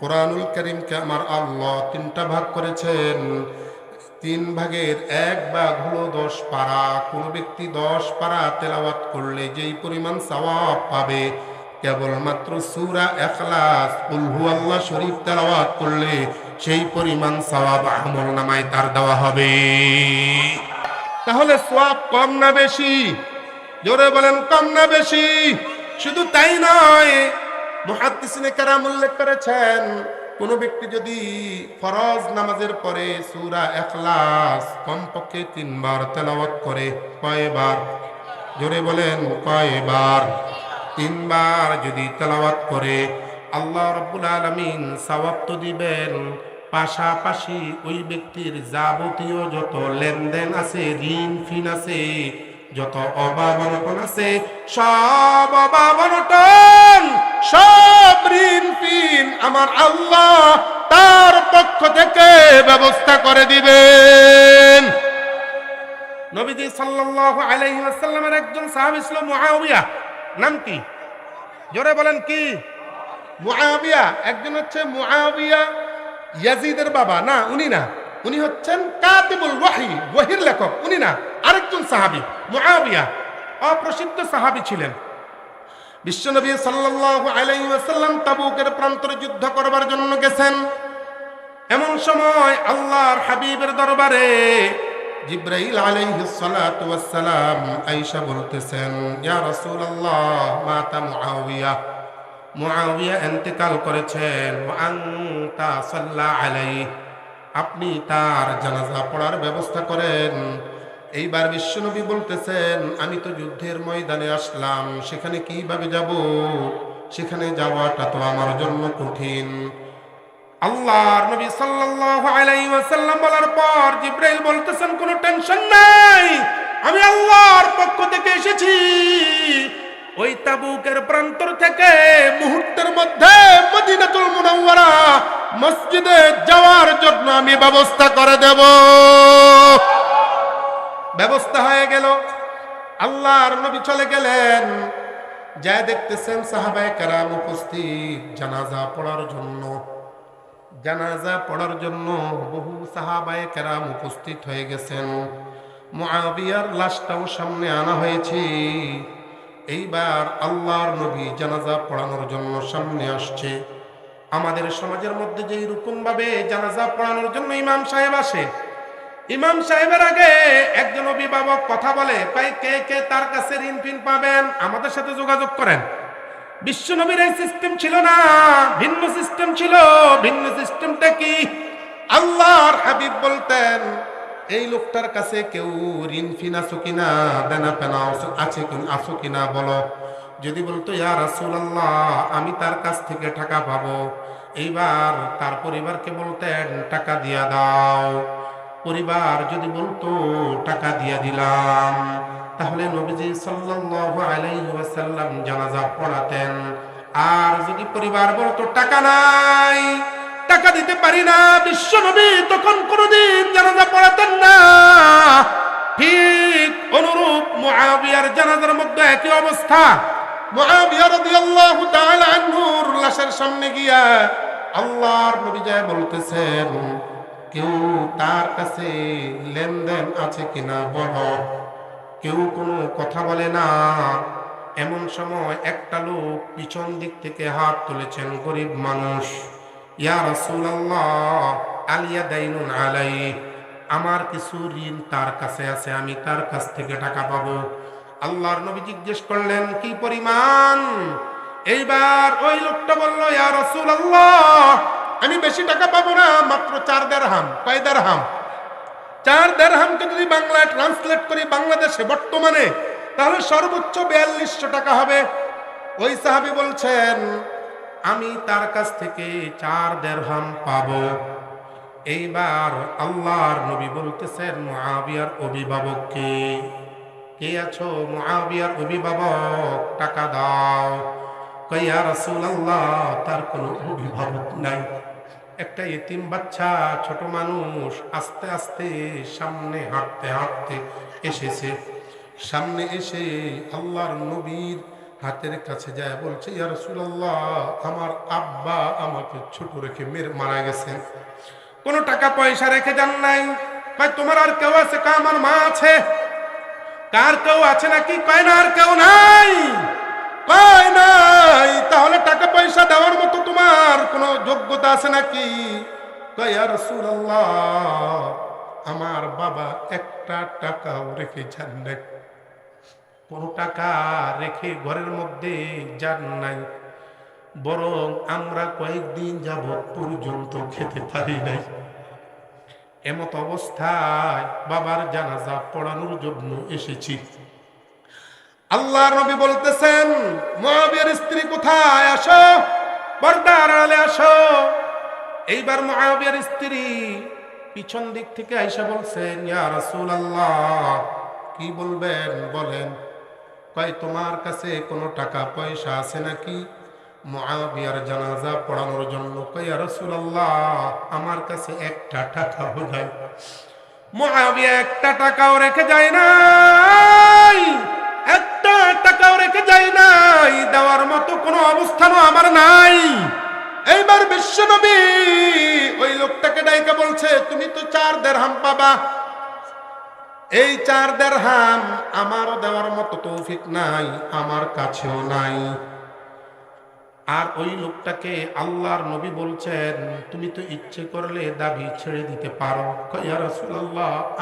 কোরআনুল করিমকে আমার আল্লাহ তিনটা ভাগ করেছেন। তিন ভাগের এক ভাগ হলো দশ পারা। কোন ব্যক্তি দশ পারা তেলাওয়াত করলে যেই পরিমাণ সওয়াব পাবে, কেবলমাত্র সুরা এখলাস উলহু আল্লাহ শরীফ তেলাওয়াত করলে সেই পরিমাণ সওয়াব আমল নামায় তার দেওয়া হবে। তাহলে সোয়াব কম না বেশি? জোরে বলেন কম না বেশি? শুধু তাই নয় মুহাদ্দিসিনে কারাম উল্লেখ করেছেন, কোন ব্যক্তি যদি ফরজ নামাজের পরে সূরা ইখলাস কমপক্ষে তিনবার তেলাওয়াত করে, কয়বার? জোরে বলেন, কয়বার? তিনবার যদি তেলাওয়াত করে, আল্লাহ রাব্বুল আলামিন সওয়াব তো দিবেন। পাশাপাশি ওই ব্যক্তির যাবতীয় যত লেনদেন আছে, ঋণ, ফিন আছে, যত অভাব আছে, সব অভাব সব ঋণ ফিন আমার আল্লাহ তার পক্ষ থেকে ব্যবস্থা করে দিবেন। নবীজি সাল্লাল্লাহু আলাইহি ওয়াসাল্লামের একজন সাহাবী ছিল মুআবিয়া নাম কি? জোরে বলেন কি? মুআবিয়া একজন হচ্ছে মুআবিয়া ইয়াজিদের বাবা। না, উনি না। উনি হচ্ছেন কাতিবুল ওয়াহি, ওয়াহির লেখক। উনি না, আরেকজন সাহাবী মুআবিয়া অপ্রসিদ্ধ সাহাবী ছিলেন। বিশ্বনবী সাল্লাল্লাহু আলাইহি ওয়াসাল্লাম তাবুকের প্রান্তরে যুদ্ধ করবার জন্য গেছেন। এমন সময় আল্লাহর হাবিবের দরবারে বলতেছেন, ইয়া মাতা মুআবিয়া মুআবিয়া ইন্তেকাল করেছেন সাল্লা আপনি তার জানাজা পড়ার ব্যবস্থা করেন। এইবার বিশ্বনবী বলতেছেন, আমি তো যুদ্ধের ময়দানে আসলাম, সেখানে কীভাবে যাব? সেখানে যাওয়াটা তো আমার জন্য কঠিন। আল্লাহর নবী সাল্লাল্লাহু আলাইহি ওয়াসাল্লাম বলার পর জিব্রাইল বলতেছেন, কোনো টেনশন নাই, আমি আল্লাহর পক্ষ থেকে এসেছি। ওই তাবুকের প্রান্তর থেকে মুহূর্তের মধ্যে মদিনাতুল মুনাওয়ারা মসজিদে যাওয়ার জন্য আমি ব্যবস্থা করে দেব। ব্যবস্থা হয়ে গেল। আল্লাহর নবী চলে গেলেন। যা দেখতেছেন সাহাবায়ে কেরাম উপস্থিত জানাজা পড়ার জন্য। জানাজা পড়ার জন্য বহু সাহাবায়ে কেরাম উপস্থিত হয়ে গেছেন। মুআবিয়ার লাশটাও সামনে আনা হয়েছে। এইবার আল্লাহর নবী জানাজা পড়ানোর জন্য সামনে আসছে। আমাদের সমাজের মধ্যে যেই রকম ভাবে জানাজা পড়ানোর জন্য ইমাম সাহেব আসে ইমাম সাহেবের আগে একজন অভিভাবক কথা বলে পাই কে কে তার কাছে ঋণ ফিন পাবেন? আমাদের সাথে যোগাযোগ করেন। বিশ্বনবীর এই সিস্টেম ছিল না, ভিন্ন সিস্টেম ছিল। ভিন্ন সিস্টেমটা কি? আল্লাহর হাবিব বলতেন, এই লোকটার কাছে কেউ ঋণ ফিন আছো কিনা? দেনা পেনা আছে আছো কিনা বলো। যদি বলতো, ইয়া রাসূলুল্লাহ, আমি তার কাছ থেকে টাকা পাবো। এইবার তার পরিবারকে বলতেন, টাকা দিয়া দাও। পরিবার যদি বলতো, টাকা দিয়া দিলাম। তাহলে নবীজি সাল্লাল্লাহু জানাজা পড়াতেন। আর যদি পরিবার বলতো, টাকা নাই, টাকা দিতে পারি না, বিশ্ব নবী তখন কোনদিন জানাজা পড়াতেন না। ঠিক অনুরূপ মুআবিয়ার জানাজার মধ্যে একই অবস্থা। মুআবিয়া লাশের সামনে গিয়া আল্লাহর নবী যায় বলতেছেন কেউ তার কাছে লেনদেন আছে কিনা বলো? কেউ কোনো কথা বলে না। এমন সময় একটা লোক পিছন দিক থেকে হাত তুলেছেন গরিব মানুষ। ইয়া রাসূলুল্লাহ, আলিয়া দাইনুন আলাই আমার কিছু ঋণ তার কাছে আছে, আমি তার কাছ থেকে টাকা পাবো। আল্লাহর নবী জিজ্ঞেস করলেন, কি পরিমাণ? এইবার ওই লোকটা বলল, ইয়া রাসূলুল্লাহ আমি বেশি টাকা পাবো না, মাত্র চার দেড়হাম, কয় দেড়হাম? চার দেড়হামকে যদি বাংলায় ট্রান্সলেট করি বাংলাদেশে, বর্তমানে, তাহলে সর্বোচ্চ বিয়াল্লিশশো টাকা হবে। ওই সাহাবি বলছেন, আমি তার কাছ থেকে চার দেড়হাম পাবো। এইবার আল্লাহর নবী বলতেছেন মহাবিয়ার অভিভাবককে কে? আছো? মুআবিয়ার অভিভাবক, টাকা দাও। কইয়া রাসূলুল্লাহ, তার কোনো অভিভাবক নাই। একটা এতিম বাচ্চা, ছোট মানুষ, আস্তে আস্তে সামনে হাঁটতে হাঁটতে এসেছে। সামনে এসে আল্লাহর নবীর হাতের কাছে যায়, বলছে, ইয়া রাসূলুল্লাহ, আমার আব্বা আমাকে ছোট রেখে মেরে মারা গেছে কোনো টাকা পয়সা রেখে যান নাই। ভাই, তোমার আর কেউ আছে? কয় আমার মা আছে? কার কেউ আছে নাকি? কয় না, আর কেউ নাই? কয় নাই, তাহলে টাকা পয়সা দেওয়ার মতো তোমার কোনো যোগ্যতা আছে নাকি? আমার বাবা একটা টাকাও রেখে যান নাই। কোনো টাকা রেখে ঘরের মধ্যে যান নাই। বরং আমরা কয়েকদিন যাব পর্যন্ত খেতে পারি নাই। এমত অবস্থায় বাবার জানাজা পড়ানোর জন্য এসেছি। আল্লাহর নবী বলতেছেন মহাবীর স্ত্রী কোথায়? আসো, পর্দার আড়ালে আসো। এইবার মহাবীর স্ত্রী পিছন দিক থেকে আইসা বলছেন, ইয়া রাসূলুল্লাহ, কি বলবেন? বলেন, কয়, তোমার কাছে কোনো টাকা পয়সা আছে নাকি? মুআবিয়ার জানাজা পড়ানোর জন্য কয়, ইয়া আল্লাহ আমার কাছে একটা টাকা বোঝাই মুআবিয়া একটা টাকাও রেখে যায় টাকাও রেখে যায় নাই? দেওয়ার মতো কোনো অবস্থানও আমার নাই। এইবার বিশ্বনবী ওই লোকটাকে ডাইকা বলছে, তুমি তো চার দেড়হাম পাবা। এই চার দেড়হাম আমারও দেওয়ার মতো তৌফিক নাই, আমার কাছেও নাই। আর ওই লোকটাকে আল্লাহর নবী বলছেন, তুমি তো ইচ্ছে করলে দাবি ছেড়ে দিতে পারো।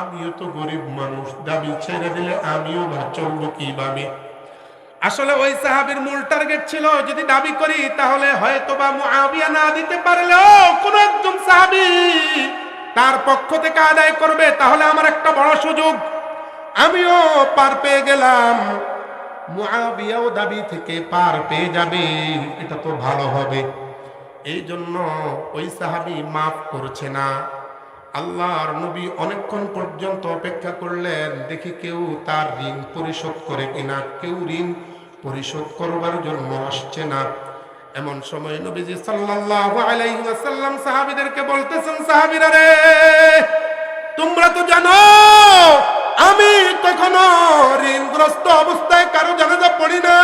আমিও তো গরিব মানুষ, দাবি ছেড়ে দিলে আমিও বা চলবো কীভাবে? আসলে ওই সাহাবীর মূল টার্গেট ছিল, যদি দাবি করি, তাহলে হয়তো বা মুআবিয়া না দিতে পারলেও কোন একজন সাহাবী তার পক্ষ থেকে আদায় করবে, তাহলে আমার একটা বড় সুযোগ। আমিও পার পেয়ে গেলাম। মুআবিয়াও দাবি থেকে পার পেয়ে যাবে, এটা তো ভালো হবে। এই জন্য ওই সাহাবী মাফ করছে না। আল্লাহর নবী অনেকক্ষণ পর্যন্ত অপেক্ষা করলেন, দেখি কেউ তার ঋণ পরিশোধ করে কিনা, কেউ ঋণ পরিশোধ করবার জন্য আসছে না। এমন সময় নবীজি সাল্লাল্লাহু আলাইহি ওয়াসাল্লাম সাহাবীদেরকে বলতেছেন, সাহাবীরা রে, তোমরা তো জানো, আমি কখনো ঋণগ্রস্ত অবস্থায় কারও জানাজা পড়ি না।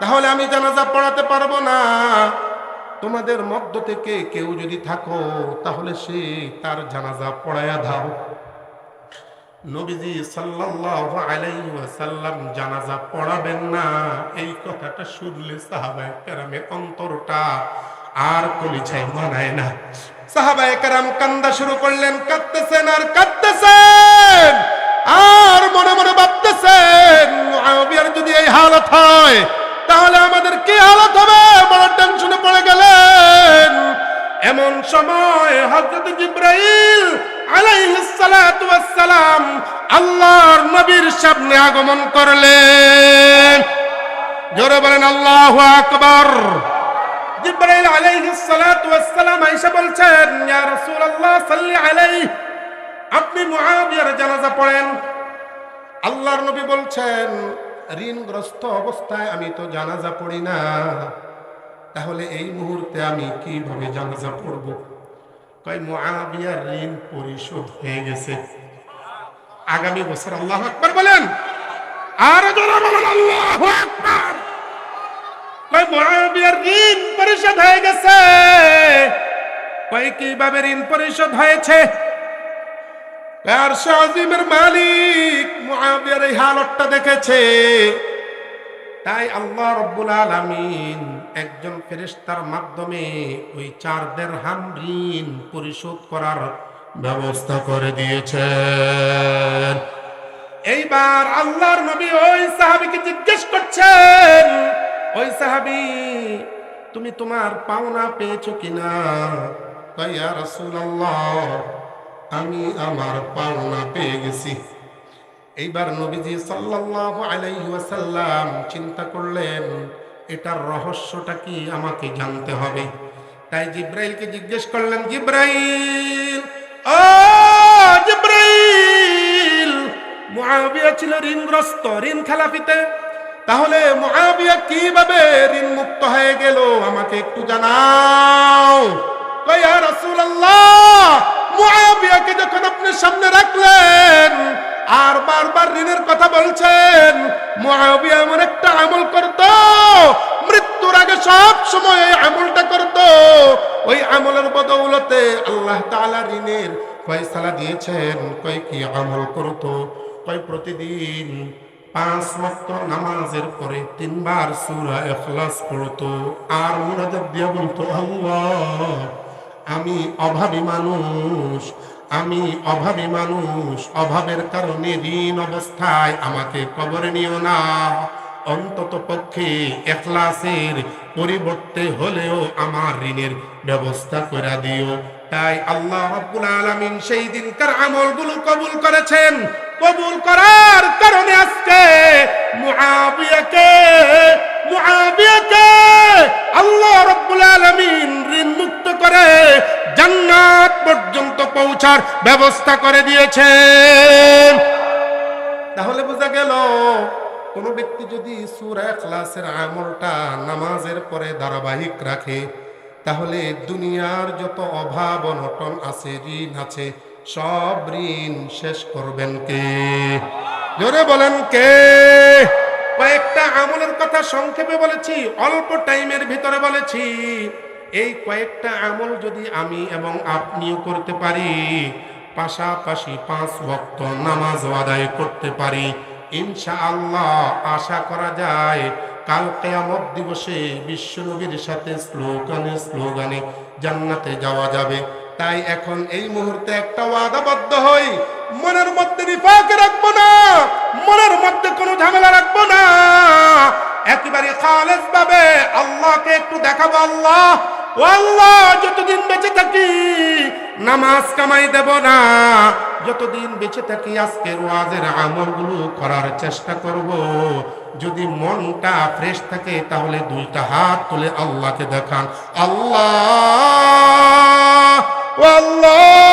তাহলে আমি জানাজা পড়াতে পারব না। তোমাদের মধ্য থেকে কেউ যদি থাকো, তাহলে সে তার জানাজা পড়ায়া দাও। নবীজি সাল্লাল্লাহু আলাইহি ওয়াসাল্লাম জানাজা পড়াবেন না। এই কথাটা শুনলে সাহাবায়ে কেরামের অন্তরটা আর কলিছায় মানায় না। সাহাবায়ে কেরাম কান্দা শুরু করলেন, কাঁদতেছেন আর কাঁদতেছেন, আর মনে মনে ভাবতেছেন মুআবিয়ার যদি এই হালত হয়, তাহলে আমাদের কি হালত হবে? বড় টেনশনে পড়ে গেলেন। এমন সময় হযরত জিব্রাইল সালাম আল্লাহর নবীর সামনে আগমন করলেন। জোরে বলেন, আল্লাহু আকবার। জিব্রাইল আলাইহিস সালাতু ওয়াস আয়েশা বলছেন, ইয়া রাসূলুল্লাহ, সাল্লি আলাইহি। আপনি মুআবিয়ার জানাজা পড়েন। আল্লাহর নবী বলছেন, ঋণগ্রস্ত অবস্থায় আমি তো জানাজা পড়ি না। তাহলে এই মুহূর্তে আমি কীভাবে জানাজা পড়ব? কয়, মুআবিয়ার ঋণ পরিশোধ হয়ে গেছে। আগামী বছর আল্লাহ আকবার বলেন। আর জোরে বলেন, আল্লাহু আকবার। কয়, মুআবিয়ার ঋণ পরিশোধ হয়ে গেছে। কয়, কীভাবে ঋণ পরিশোধ হয়েছে? আর শাহিমের মালিক মুআবিয়ার এই হালতটা দেখেছে। তাই আল্লাহ রব্বুল আলামিন একজন ফেরেশতার মাধ্যমে ওই চার দেড়হাম ঋণ পরিশোধ করার ব্যবস্থা করে দিয়েছেন। এইবার আল্লাহর নবী ওই সাহাবীকে জিজ্ঞেস করছেন, ওই সাহাবী, তুমি তোমার পাওনা পেয়েছ কিনা? ইয়া রাসূলুল্লাহ, আমি আমার পাওনা পেয়ে গেছি। এইবার নবীজি সাল্লাল্লাহু আলাইহি ওয়াসাল্লাম চিন্তা করলেন এটার রহস্যটা কি আমাকে জানতে হবে? তাই জিব্রাইলকে জিজ্ঞেস করলেন, জিব্রাইল, ও জিব্রাইল, মুআবিয়া ছিল ঋণগ্রস্ত ঋণ খেলাপিতে। তাহলে মুআবিয়া কীভাবে ঋণ মুক্ত হয়ে গেল? আমাকে একটু জানাও। কয়া রাসূলুল্লাহ, মুআবিয়াকে যখন আপনি সামনে রাখলেন আর বারবার ঋণের কথা বলছেন মুআবিয়া এমন একটা আমল করত, মৃত্যুর আগে সব সময় এই আমলটা করত। ওই আমলের বদৌলতে আল্লাহ তাআলা ঋণের ফয়সালা দিয়েছেন। কয় কি আমল করত? কয় প্রতিদিন পাঁচ ওয়াক্ত নামাজের পরে তিনবার সূরা ইখলাস পড়তো। আর মুনাজাত দিয়ে বলতো আমি অভাবী মানুষ আমি অভাবী মানুষ, অভাবের কারণে ঋণ অবস্থায় আমাকে কবরে নিও না। অন্তত পক্ষে এখলাসের পরিবর্তে হলেও আমার ঋণের ব্যবস্থা করে দিও। তাই আল্লাহ রাব্বুল আলামিন সেই দিনকার আমলগুলো কবুল করেছেন। কবুল করার কারণে আজকে মুআবিয়াকে মুআবিয়াকে আল্লাহ রাব্বুল আলামিন ঋণ মুক্ত করে জান্নাত পর্যন্ত পৌঁছার ব্যবস্থা করে দিয়েছেন তাহলে বোঝা গেল, কোন ব্যক্তি যদি সূরা আমলটা নামাজের পরে ধারাবাহিক রাখে, তাহলে দুনিয়ার যত অভাব অনটন আছে, ঋণ আছে, সব ঋণ শেষ করবেন কে? জোরে বলেন কে? কয়েকটা আমলের কথা সংক্ষেপে বলেছি, অল্প টাইমের ভিতরে বলেছি। এই কয়েকটা আমল যদি আমি এবং আপনিও করতে পারি, পাশাপাশি পাঁচ ভক্ত নামাজ আদায় করতে পারি, ইনশাআল্লাহ আশা করা যায় কাল কেয়ামত দিবসে বিশ্বনবীর সাথে স্লোগানে স্লোগানে জান্নাতে যাওয়া যাবে। তাই এখন এই মুহূর্তে একটা ওয়াদাবদ্ধ হই, মনের মধ্যে নিফাকে রাখব না, মনের মধ্যে কোনো ঝামেলা রাখব না। একেবারে খালেজ ভাবে আল্লাহকে একটু দেখাবো, আল্লাহ ও যতদিন বেঁচে থাকি, নামাজ কামাই দেব না। যতদিন বেঁচে থাকি, আজকের ওয়াজের আমলগুলো করার চেষ্টা করব। যদি মনটা ফ্রেশ থাকে, তাহলে দুইটা হাত তুলে আল্লাহকে দেখান। আল্লাহ আল্লাহ